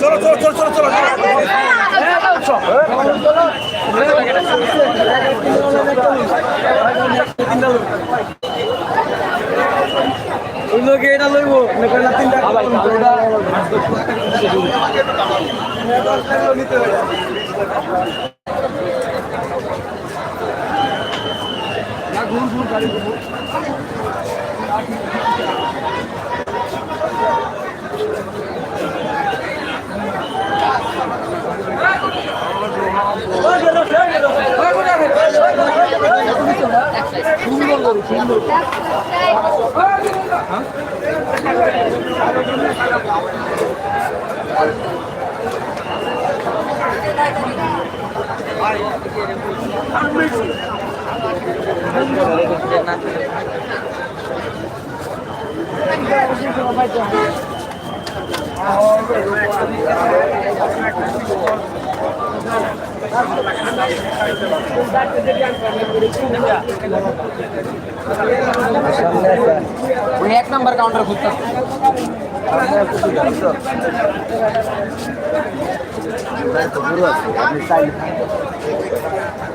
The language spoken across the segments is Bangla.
চলো চলো চলো চলো না তিনটা ওই এক নাম্বার কাউন্টার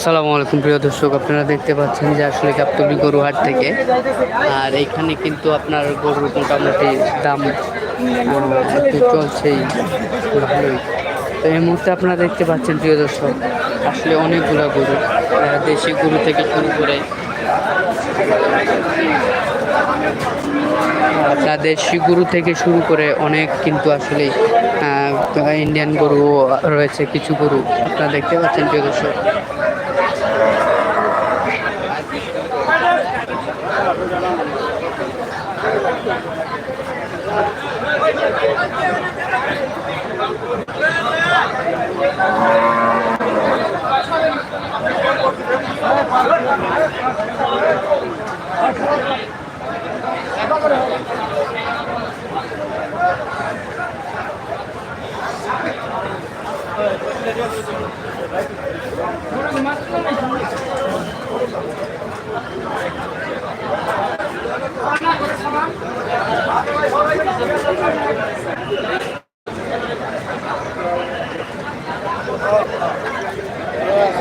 আসসালামু আলাইকুম প্রিয় দর্শক, আপনারা দেখতে পাচ্ছেন যে আসলে গাবতলি গরুহাট থেকে। আর এখানে কিন্তু আপনার গরুর মোটামুটি দাম একটু চলছেই, ভালোই। তো এই মুহূর্তে আপনারা দেখতে পাচ্ছেন প্রিয় দর্শক, আসলে অনেকগুলো গরু দেশি গরু থেকে শুরু করে তা দেশি গরু থেকে শুরু করে অনেক কিন্তু আসলে ইন্ডিয়ান গরু রয়েছে, কিছু গরু। আপনারা দেখতে পাচ্ছেন প্রিয় দর্শক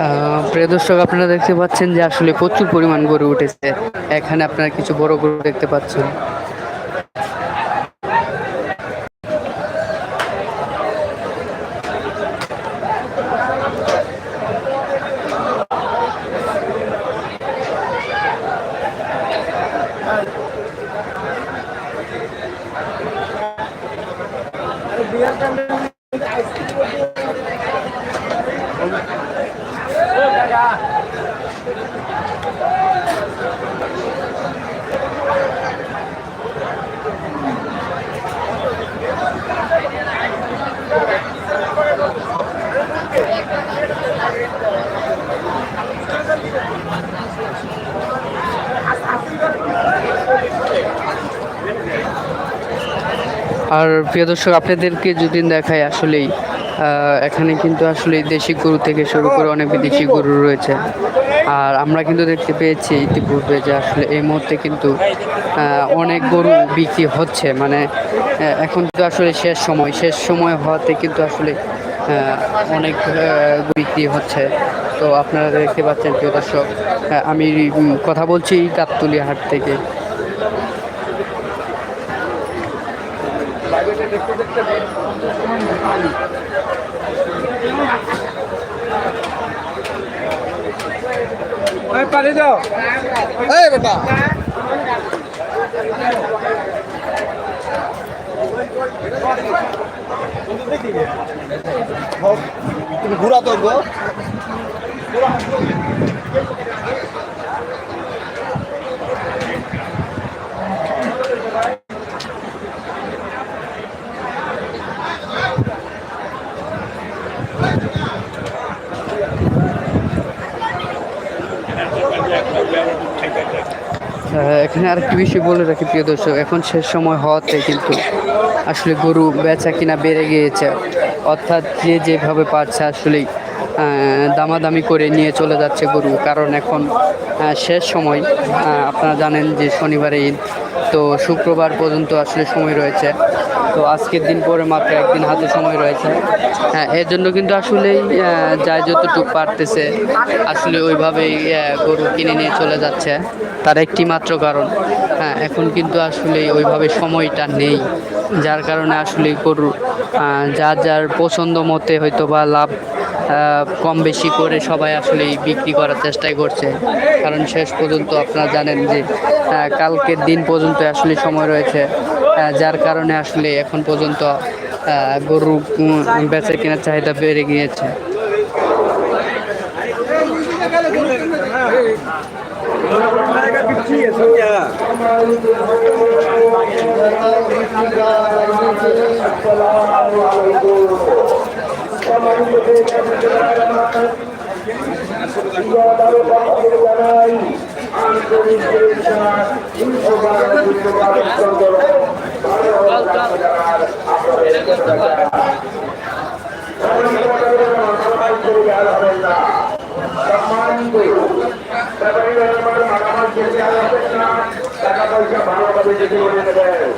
আহ, প্রিয় দর্শক, আপনারা দেখতে পাচ্ছেন যে আসলে প্রচুর পরিমাণ গরু উঠেছে। এখানে আপনারা কিছু বড় গরু দেখতে পাচ্ছেন। আর প্রিয় দর্শক, আপনাদেরকে যদি দেখায় আসলেই এখানে কিন্তু আসলে দেশি গরু থেকে শুরু করে অনেক বিদেশি গরু রয়েছে। আর আমরা কিন্তু দেখতে পেয়েছি ইতিপূর্বে যে আসলে এই মুহূর্তে কিন্তু অনেক গরু বিক্রি হচ্ছে। মানে এখন তো আসলে শেষ সময়। শেষ সময় হওয়াতে কিন্তু আসলে অনেক বিক্রি হচ্ছে। তো আপনারা দেখতে পাচ্ছেন প্রিয় দর্শক আমি কথা বলছি গাবতলি হাট থেকে। পানি দাও এই বেটা তুমি ঘুরা তো এখানে আর আরেকটি বিষয় বলে রাখি, প্রিয় দর্শক, এখন শেষ সময় হওয়াতে কিন্তু আসলে গরু বেচা কিনা বেড়ে গিয়েছে। অর্থাৎ যে যেভাবে পারছে আসলেই দামাদামি করে নিয়ে চলে যাচ্ছে গরু। কারণ এখন শেষ সময় আপনারা জানেন যে শনিবারে ঈদ, তো শুক্রবার পর্যন্ত আসলে সময় রয়েছে। তো আজকের দিন পরে মাত্র একদিন হাতে সময় রয়েছে। হ্যাঁ এর জন্য কিন্তু আসলেই যাই যতটুকু পারতেছে, আসলে ওইভাবেই গরু কিনে নিয়ে চলে যাচ্ছে। তার একটি মাত্র কারণ হ্যাঁ এখন কিন্তু আসলে ওইভাবে সময়টা নেই। যার কারণে আসলে গরু যার যার পছন্দ মতে হয়তো বা লাভ কম বেশি করে সবাই আসলে বিক্রি করার চেষ্টাই করছে। কারণ শেষ পর্যন্ত আপনারা জানেন যে কালকের দিন পর্যন্ত আসলে সময় রয়েছে। যার কারণে আসলে এখন পর্যন্ত গরু বেচা কেনার চাহিদা বেড়ে গিয়েছে। টাকা পয়সা ভালোভাবে যদি মনে নেবেন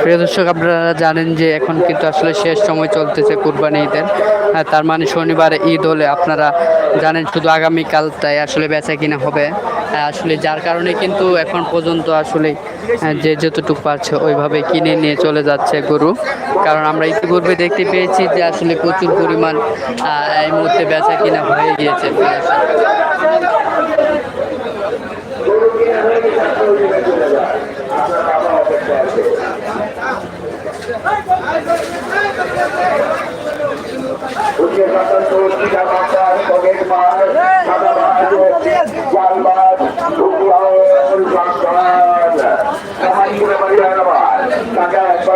প্রিয় দর্শক, আপনারা জানেন যে এখন কিন্তু আসলে শেষ সময় চলতেছে কুরবানি ঈদের। তার মানে শনিবার ঈদ হলে আপনারা জানেন শুধু আগামীকালটাই আসলে বেচা কিনা হবে। আসলে যার কারণে কিন্তু এখন পর্যন্ত আসলে যে যতটুকু পারছে ওইভাবে কিনে নিয়ে চলে যাচ্ছে গরু কারণ আমরা ইতিপূর্বে দেখতে পেয়েছি যে আসলে প্রচুর পরিমাণ এই মুহূর্তে বেচা কিনা হয়ে গিয়েছে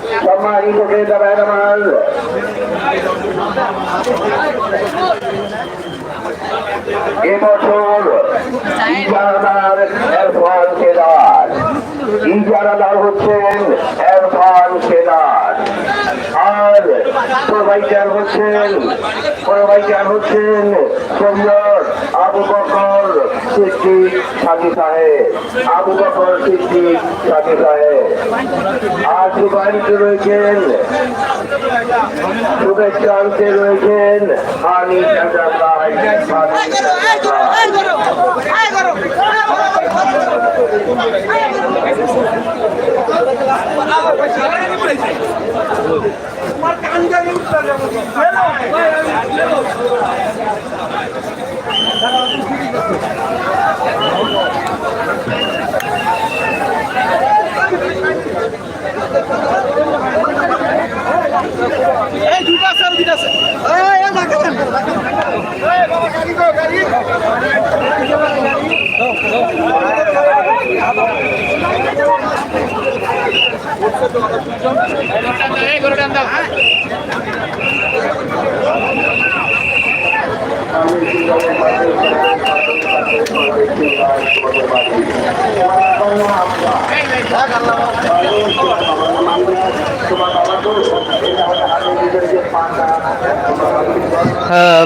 সম্মানিত ক্রেতা ভাইয়ের আমার এবছর ইজারাদার এরফান কেদার ইজারাদার হচ্ছেন এরফান কেদার আর প্রোভাইডার হচ্ছেন প্রোভাইডার হচ্ছেন সৈয়দ আবু বকর সিদ্দিক সাথী সাহেব আবু বকর সিদ্দিক সাথী সাহেব আর সুবাহিতে রয়েছেন, শুভেচ্ছা আনতে রয়েছেন, হানি চন্দ্রাবাই হানি চন্দ্রাবাই এই দুইটা আছে আর দুইটা আছে। এই এই এই বাবা গাড়ি গো গাড়ি তোমার বাবা তো এটা আমাদের হাতে যে পাটা আহ,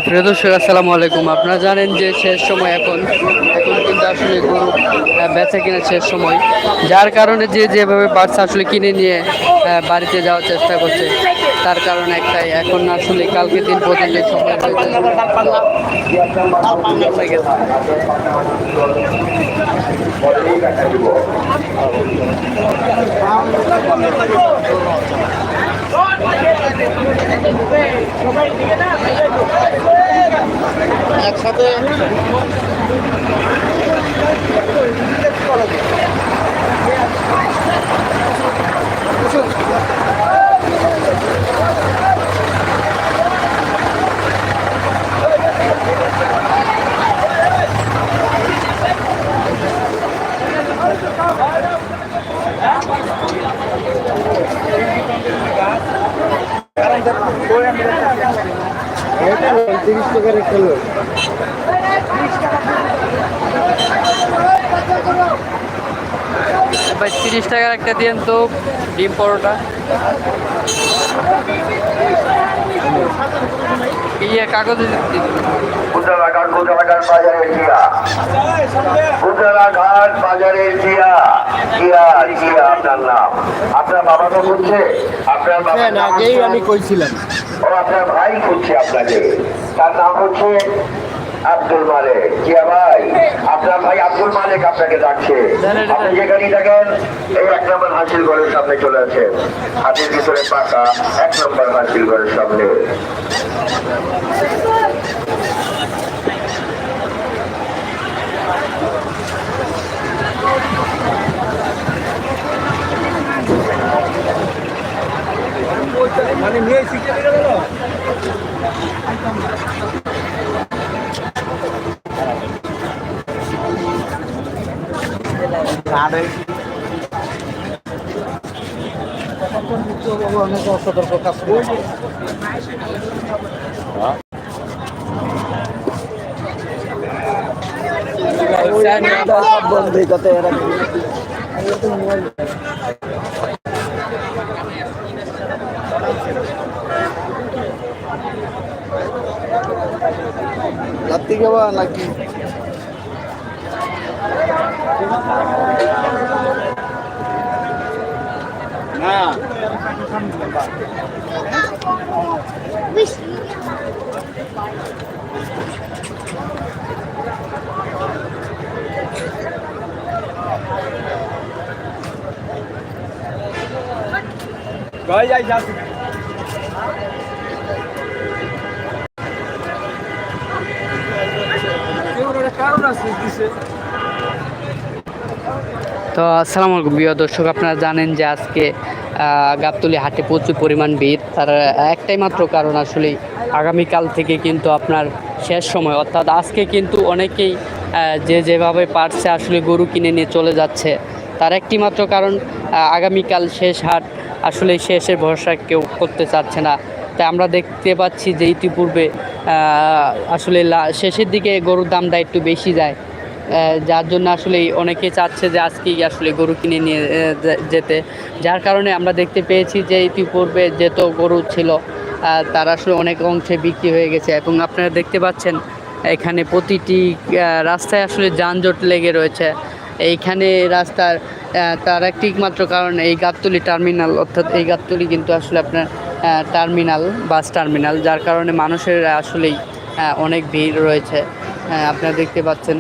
প্রিয় দর্শক, আসসালামু আলাইকুম। আপনারা জানেন যে শেষ সময় এখন। এখন কিন্তু আসলে গরু বেচা কিনা শেষ সময়। যার কারণে যে যেভাবে বাচ্চা আসলে কিনে নিয়ে বাড়িতে যাওয়ার চেষ্টা করছে। তার কারণ একটাই এখন আসলে কালকে দিন সময় রয়েছে পরেই দেখা তিরিশ টাকার একটা লোক ভাই তিরিশ টাকার একটা দিন তো ডিম পরোটা। ইয়ে কাগজে দিন। উজালাঘাট উজালাঘাট বাজারের জিয়া। উজালাঘাট বাজারের জিয়া। জিয়া জিয়া আপনার নাম। আপনার বাবা তো খুঁজছে? আপনার বাবা হ্যাঁ, আগেই আমি কইছিলাম। ও আপনার ভাই খুঁজছে আপনাকে। তার নাম হচ্ছে আব্দুল মালিক। জিয়া ভাই আপনার ভাই আব্দুল মালিক আপনাকে ডাকছে। আপনি যেখানেই থাকেন এই এক নম্বর হাসিল ঘরের সামনে চলে আছেন হাতের ভিতরে পাকা এক নম্বর হাসিল ঘরের সামনে মানে নিয়ে শিখে গেল অনেক অসতর্ক কাজ বন্ধ কথা রাত্রি খাবা নাকি? না গাই যাই যাচ্ছি কারণ আছে দিছে তো আসসালাম আলাইকুম, প্রিয় দর্শক। আপনারা জানেন যে আজকে গাবতলি হাটে প্রচুর পরিমাণ ভিড়। তার একটাই মাত্র কারণ আসলে আগামীকাল থেকে কিন্তু আপনার শেষ সময়। অর্থাৎ আজকে কিন্তু অনেকেই যে যেভাবে পারছে আসলে গরু কিনে নিয়ে চলে যাচ্ছে, তার একটি মাত্র কারণ আগামীকাল শেষ হাট আসলে শেষের ভরসা কেউ করতে চাচ্ছে না। তাই আমরা দেখতে পাচ্ছি যে ইতিপূর্বে আসলে শেষের দিকে গরুর দামটা একটু বেশি যায়। যার জন্য আসলে অনেকে চাচ্ছে যে আজকেই আসলে গরু কিনে নিয়ে যেতে। যার কারণে আমরা দেখতে পেয়েছি যে ইতিপূর্বে যত গরু ছিল তার আসলে অনেক অংশে বিক্রি হয়ে গেছে। এবং আপনারা দেখতে পাচ্ছেন, এখানে প্রতিটি রাস্তায় আসলে যানজট লেগে রয়েছে। এইখানে রাস্তার তার একটি মাত্র কারণ এই গাবতলি টার্মিনাল, অর্থাৎ এই গাবতলি কিন্তু আসলে আপনার টার্মিনাল বাস টার্মিনাল যার কারণে মানুষের আসলেই অনেক ভিড় রয়েছে। আপনারা দেখতে পাচ্ছেন।